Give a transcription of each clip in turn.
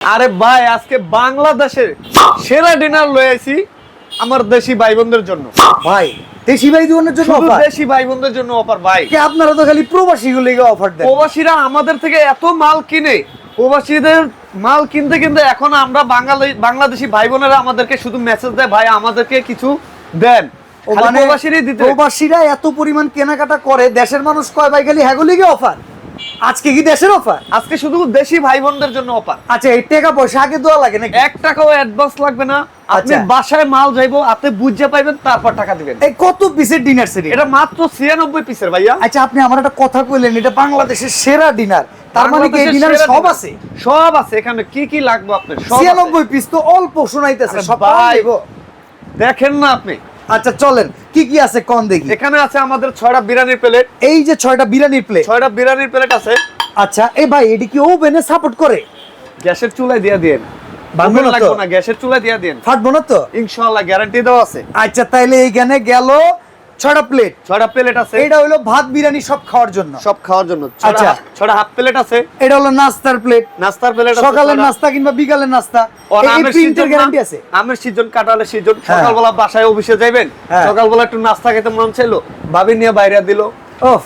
আরে ভাই আজকে বাংলাদেশের সেরা ডিনার লয়ে আইছি আমার দেশি ভাই বোনদের জন্য। ভাই দেশি ভাই জীবনের জন্য অফার দেশি ভাই বোনদের জন্য অফার ভাই। কি আপনারা তো খালি প্রবাসী গুলিকে অফার দেন। প্রবাসীরা আমাদের থেকে এত মাল কিনে প্রবাসীদের মাল কিনতে কিনতে এখন আমরা বাঙালি বাংলাদেশি ভাই বোনেরা আমাদেরকে শুধু মেসেজ দেয় ভাই আমাদেরকে কিছু দেন। মানে প্রবাসীরা এত পরিমাণ কেনাকাটা করে দেশের মানুষ কয় ভাই খালি হ্যাগুলিকে অফার আজকে কি দেশের অফার আজকে শুধু দেশি ভাই বোনদের জন্য অফার আচ্ছা এই টাকা পয়সা আগে দেওয়া লাগে নাকি? এক টাকাও অ্যাডভান্স লাগবে না। আপনি আচ্ছা। বাসায় মাল যাইবো আপনি বুঝে পাইবেন তারপর টাকা দিবেন। এই কত পিসের ডিনার সেট? এটা মাত্র ছিয়ানব্বই পিসের ভাইয়া। আচ্ছা আপনি আমার একটা কথা কইলেন এটা বাংলাদেশের সেরা ডিনার তার মানে কি এই ডিনারে সব আছে? সব আছে এখানে কি কি লাগবে আপনার? সব আছে। ছিয়ানব্বই পিস তো অল্প শোনাইতেছে সব। দেখেন না আপনি। আচ্ছা চলেন। কি কি আছে কোন দেখি? এখানে আছে আমাদের ছয়টা বিরিয়ানির প্লেট। এই যে ছয়টা বিরিয়ানির প্লেট। ছয়টা বিরিয়ানির প্লেট আছে। আচ্ছা এই ভাই এটি কি ওভেনে সাপোর্ট করে? গ্যাসের চুলায় দিয়ে দেন ভাঙবো না তো? গ্যাসের চুলায় দিয়ে দিন ফাটবো না তো? ইনশাআল্লাহ গ্যারান্টি দেওয়া আছে। আচ্ছা তাইলে এইখানে গেল ছয়টা প্লেট ছয়টা প্লেট আছে। এটা হলো ভাত বিরিয়ানি সব খাওয়ার জন্য। সব খাওয়ার জন্য। আচ্ছা। ছয়টা হাফ প্লেট আছে। এটা হলো নাস্তার প্লেট নাস্তার প্লেট সকালের নাস্তা কিংবা বিকালের নাস্তা। এই- প্রিন্টের গ্যারান্টি আছে। আমের সিজন কাটালে সিজন। হ্যাঁ। সকালবেলা বাসায় অফিসে যাবেন হ্যাঁ। সকালবেলা একটু নাস্তা খেতে মন চাইলো। ভাবি নিয়ে বাইরে দিল। ওফ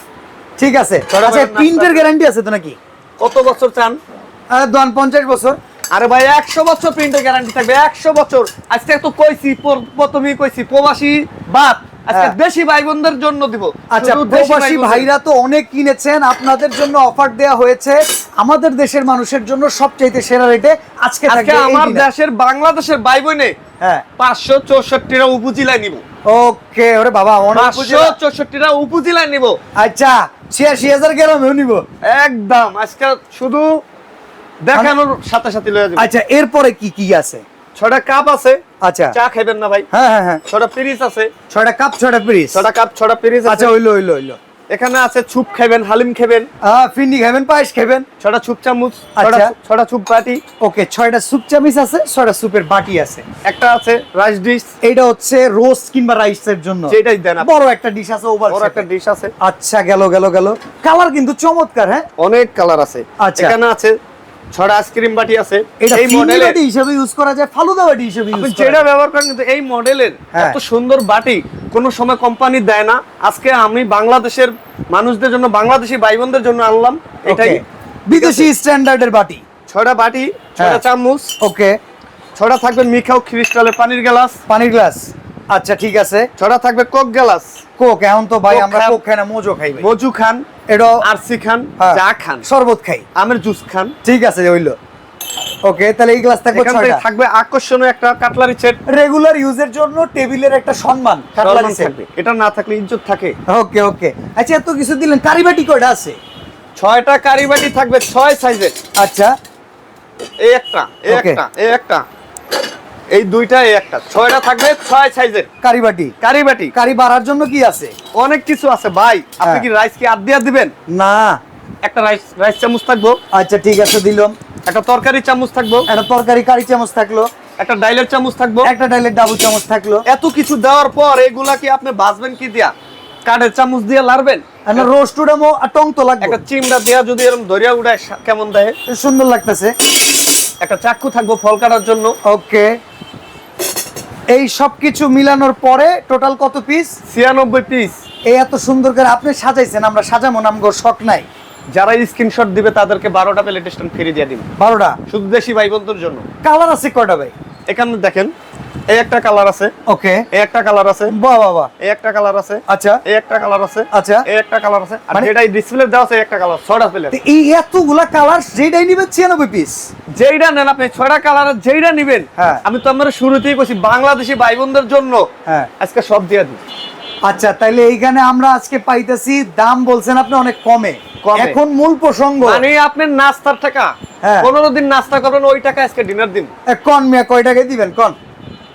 ঠিক আছে। আচ্ছা প্রিন্টের গ্যারান্টি আছে তো নাকি? কত বছর চান? দোয়ান পঞ্চাশ বছর। আরে ভাই একশো বছর প্রিন্টের গ্যারান্টি থাকবে। একশো বছর। আজকে তো কইছি পর- প্রথমেই কইছি প্রবাসী বাদ। আজকে হ্যাঁ। দেশি ভাই বোনদের জন্য দিব। আচ্ছা প্রবাসী ভাইরা তো অনেক কিনেছেন আপনাদের জন্য অফার দেয়া হয়েছে। আমাদের দেশের মানুষের জন্য সবচাইতে সেরা রেটে আজকে আজকে আমার দেশের বাংলাদেশের ভাই বোনে হ্যাঁ উপজেলায় নিব। ওকে ওরে বাবা অনেক উপজেলায় নিব। আচ্ছা ছিয়াশি হাজার গ্রামেও নিব। একদম আজকে শুধু দেখানোর সাথে সাথে লয়ে যাবে। আচ্ছা এরপরে কি কি আছে? ছটা কাপ আছে। আচ্ছা। চা না ভাই। হ্যাঁ হ্যাঁ হ্যাঁ। ছটা পিরিচ আছে। ছয়টা কাপ ছয়টা পিস ছটা কাপ ছটা আছে। আচ্ছা হইল হইল হইল এখানে আছে ছুপ খাবেন হালিম খাবেন খাবেন পায়েস খাবেন ছটা ছুপ চামচ আচ্ছা। ছটা ছটা ছুপ বাটি। ওকে ছয়টা স্যুপ চামিচ আছে ছয়টা স্যুপের বাটি আছে। একটা আছে রাইস ডিশ এইটা হচ্ছে রোস্ট কিংবা রাইসের জন্য। যেটাই দেন। বড় একটা ডিশ আছে ওভার বড় একটা ডিশ আছে। আচ্ছা গেল গেল গেল। কালার কিন্তু চমৎকার হ্যাঁ? অনেক কালার আছে। আচ্ছা। এখানে আছে ছটা আইসক্রিম বাটি আছে। এই মডেলের বাটি হিসেবে ইউজ করা যায় ফালুদা বাটি হিসেবে ইউজ যেটা ব্যবহার করেন কিন্তু এই মডেলের হ্যাঁ। এত সুন্দর বাটি কোনো সময় কোম্পানি দেয় না। আজকে আমি বাংলাদেশের মানুষদের জন্য বাংলাদেশি ভাই বোনদের জন্য আনলাম। এটাই বিদেশি স্ট্যান্ডার্ডের বাটি। ছটা বাটি ছটা হ্যাঁ। চামচ। ওকে ছটা থাকবে মিখাও ক্রিস্টালের পানির গ্লাস। পানির গ্লাস। আচ্ছা ঠিক আছে। ছটা থাকবে কোক গ্লাস। কোক এখন তো ভাই আমরা কোক খাই না মোজো খাই। মজু খান এটা আরসি খান হ্যাঁ, যা খান শরবত খাই। আমের জুস খান। ঠিক আছে হইল। ওকে তাহলে এই গ্লাস থাকবে ছয়টা। থাকবে আকর্ষণীয় একটা কাটলারি সেট। রেগুলার ইউজের জন্য টেবিলের একটা সম্মান কাটলারি সেট। থাকবে এটা না থাকলে ইজ্জত থাকে। ওকে ওকে। আচ্ছা এত কিছু দিলেন কারি বাটি কয়টা আছে? ছয়টা কারি বাটি থাকবে ছয় সাইজের আচ্ছা। এই একটা এই একটা এই একটা। এই দুইটা একটা। ছয়টা থাকবে ছয় সাইজের। কারি বাটি। কারি বাড়ার জন্য কি আছে? অনেক কিছু আছে ভাই। আপনি হ্যাঁ। কি রাইস কি আদিয়া দিবেন? না। একটা রাইস রাইস চামচ থাকব। আচ্ছা ঠিক আছে দিলাম। একটা তরকারি চামচ থাকব। একটা তরকারি কারি চামচ থাকল। একটা ডাইলের চামচ থাকব। একটা ডাইলের ডাবল চামচ থাকল। এত কিছু দেওয়ার পর এগুলা কি আপনি বাজবেন কি দিয়া? কাঠের চামচ দিয়ে লারবেন একটা রোস্ট আর টং তো লাগবে। একটা চিমড়া দিয়া যদি এরকম ধরিয়া উড়ায় কেমন দেয়? সুন্দর লাগতেছে। একটা চাকু থাকব ফল কাটার জন্য। ওকে। এই সব কিছু মিলানোর পরে টোটাল কত পিস ছিয়ানব্বই পিস এই এত সুন্দর করে আপনি সাজাইছেন আমরা সাজামো নামগো শখ নাই। যারা স্ক্রিনশট দিবে তাদেরকে বারোটা প্লেট স্ট্যান্ড ফ্রি দিয়ে দিবে। বারোটা? শুধু দেশি ভাই বন্ধুর জন্য। কালার আছে কয়টা ভাই? এখানে দেখেন এই একটা কালার আছে। ওকে এই একটা কালার আছে। বাহ বাবা এই একটা কালার আছে। আচ্ছা। এই একটা কালার আছে। আচ্ছা। এই একটা কালার আছে। আর মানে- যেটা ডিসপ্লে দেওয়া আছে একটা কালার প্লেট এই এতগুলা কালার যেটাই নিবে ছিয়ানব্বই পিস যেইটা নেন আপনি ছয়টা কালার যেইটা নিবেন হ্যাঁ। আমি তো আমার শুরুতেই কইছি বাংলাদেশি ভাই বোনদের জন্য হ্যাঁ। আজকে সব দিয়ে দিই। আচ্ছা তাইলে এইখানে আমরা আজকে পাইতেছি দাম বলছেন আপনি অনেক কমে। এখন মূল প্রসঙ্গ। মানে আপনার নাস্তার টাকা হ্যাঁ। পনেরো দিন নাস্তা করবেন ওই টাকা আজকে ডিনার দিন। কন মিয়া কয় টাকায় দিবেন কন?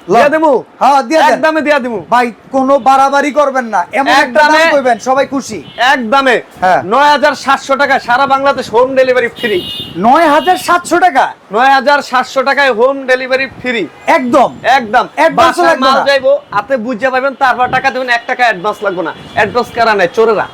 দিয়া দেবো হ্যাঁ দিয়ে একদমে দিয়া দেবো ভাই কোনো বাড়াবাড়ি করবেন না। এমন একটা দাম কইবেন সবাই খুশি। একদমে। হ্যাঁ। টাকা সারা বাংলাদেশ হোম ডেলিভারি ফ্রি নয় হাজার সাতশো টাকা? নয় হাজার সাতশো টাকায় হোম ডেলিভারি ফ্রি একদম। একদম। Advance লাগবে মাল যাইবো হাতে বুঝতে পারবেন তারপর টাকা দেবেন এক টাকা অ্যাডভান্স লাগবে না। অ্যাডভান্স কারা নেয়? চোরেরা।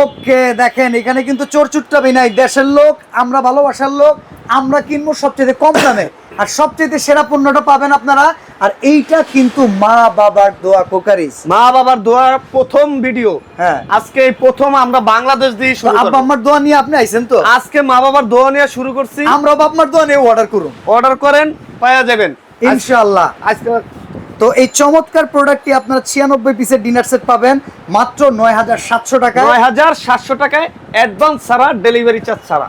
ওকে দেখেন এখানে কিন্তু চোর চুট্টাবি নাই। দেশের লোক আমরা ভালোবাসার লোক আমরা কিনবো সবচেয়ে কম দামে। আর সবচেয়ে সেরা পণ্যটা পাবেন আপনারা। আর এইটা কিন্তু মা বাবার দোয়া কোকারিস। মা বাবার দোয়ার প্রথম ভিডিও। হ্যাঁ। আজকে প্রথম আমরা বাংলাদেশ দিয়ে শুরু আব্বা আম্মার দোয়া নিয়ে আপনি আইছেন তো? আজকে মা বাবার দোয়া নিয়ে শুরু করছি। আমরা বাবা আম্মার দোয়া নিয়ে অর্ডার করুন। অর্ডার করেন পাওয়া যাবেন। ইনশাআল্লাহ। আজকে তো এই চমৎকার প্রোডাক্টটি আপনারা ছিয়ানব্বই পিসের ডিনার সেট পাবেন মাত্র নয় হাজার সাতশো টাকা নয় হাজার সাতশো টাকায় অ্যাডভান্স ছাড়া ডেলিভারি চার্জ ছাড়া।